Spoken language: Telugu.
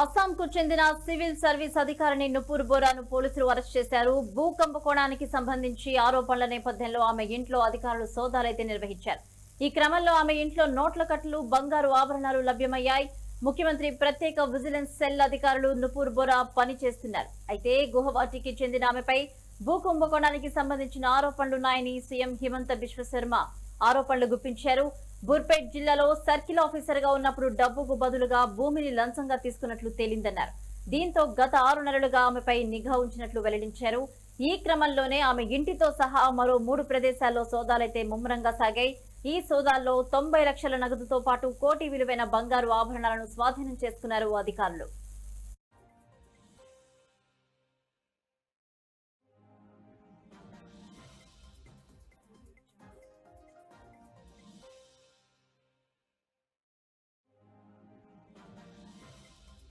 అస్సాంకు చెందిన సివిల్ సర్వీస్ అధికారిని నుపూర్ బోరాను పోలీసులు అరెస్ట్ చేశారు. భూకంప కోణానికి సంబంధించి ఆరోపణల నేపథ్యంలో ఆమె ఇంట్లో అధికారులు సోదాలైతే నిర్వహించారు. ఈ క్రమంలో ఆమె ఇంట్లో నోట్ల కట్లు బంగారు ఆభరణాలు లభ్యమయ్యాయి. ముఖ్యమంత్రి ప్రత్యేక విజిలెన్స్ సెల్ అధికారులు నుపూర్ బోరా పనిచేస్తున్నారు అయితే గుహవాటికి చెందిన ఆమెపై భూ కుంభకోణానికి సంబంధించిన ఆరోపణలున్నాయని సీఎం హిమంత బిశ్వశర్మ ఆరోపణలు గుప్పించారు. బుర్పేట్ జిల్లాలో సర్కిల్ ఆఫీసర్గా ఉన్నప్పుడు డబ్బుకు బదులుగా భూమిని లంచంగా తీసుకున్నట్లు తేలిందన్నారు. దీంతో గత ఆరు నెలలుగా ఆమెపై నిఘా ఉంచినట్లు వెల్లడించారు. ఈ క్రమంలోనే ఆమె ఇంటితో సహా మరో మూడు ప్రదేశాల్లో సోదాలైతే ముమ్మరంగా సాగాయి. ఈ సోదాల్లో తొంభై లక్షల నగదుతో పాటు కోటి విలువైన బంగారు ఆభరణాలను స్వాధీనం చేసుకున్నారు అధికారులు.